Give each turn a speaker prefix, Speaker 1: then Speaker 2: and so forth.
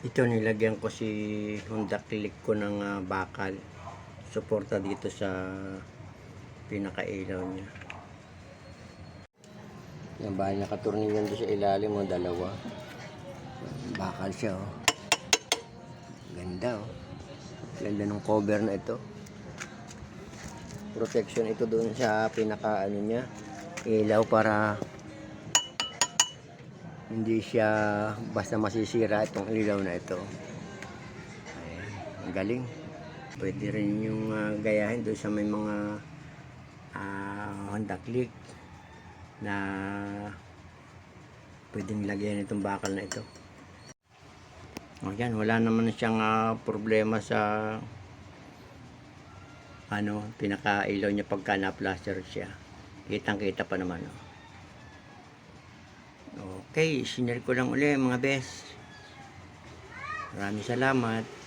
Speaker 1: Ito nilagyan ko si Honda Click ko ng ah, bakal. Suporta dito sa pinakailaw niya. Yan ba nakatornilyan doon sa ilalim mo dalawa. Bakal siya oh. Ganda oh. Ganda ng cover na ito. Protection ito doon sa pinaka ano niya. Ilaw para hindi siya basta masisira itong ilaw na ito. Ayan, ang galing. Pwede rin yung ah, gayahin doon sa may mga ah, Honda Click na pwedeng lagyan itong bakal na ito. O yan, wala naman siyang ah, problema sa ano, pinaka-ilaw niya pagka na-plaster siya. Kitang-kita pa naman. Oh. Okay, sinare ko lang uli mga best. Maraming salamat.